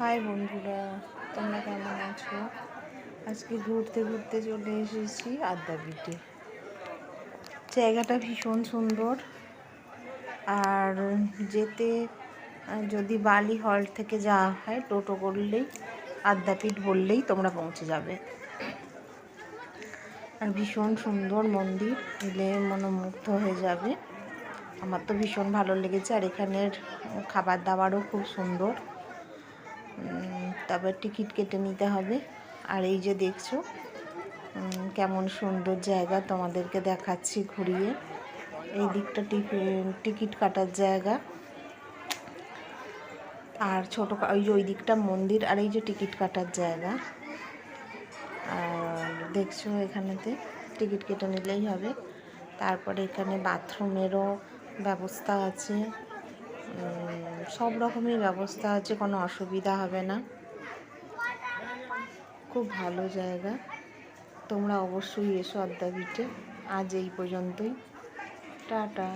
High বন্ধুরা, তোমরা কেমন আছো? আজকে ঘুরতে ঘুরতে চলে এসেছি আদ্যাপীঠে জায়গাটা ভীষণ সুন্দর। আর যেতে, যদি বালি হল থেকে যাওয়া হয়, টোটো করলেই আদ্যাপীঠ বললেই তোমরা পৌঁছে যাবে। আর ভীষণ সুন্দর মন্দির, এলে মনোমুগ্ধ হয়ে যাবে। আমার তো ভীষণ ভালো লেগেছে, আর এখানের খাবার দাবারও খুব সুন্দর। তারপর টিকিট কেটে নিতে হবে। আর এই যে দেখছ কেমন সুন্দর জায়গা তোমাদেরকে দেখাচ্ছি ঘুরিয়ে। এই দিকটা টিকি- টিকিট কাটার জায়গা। আর ছোটো ওই ওই দিকটা মন্দির আর এই যে টিকিট কাটার জায়গা। আর দেখছ এখানেতে, টিকিট কেটে নিলেই হবে। তারপরে এখানে বাথরুমেরও ব্যবস্থা আছে। সব রকমের ব্যবস্থা আছে, কোনো অসুবিধা হবে না। খুব ভালো জায়গা। তোমরা অবশ্যই এসো আদ্যাপীঠে আজ এই পর্যন্তই। টাটা।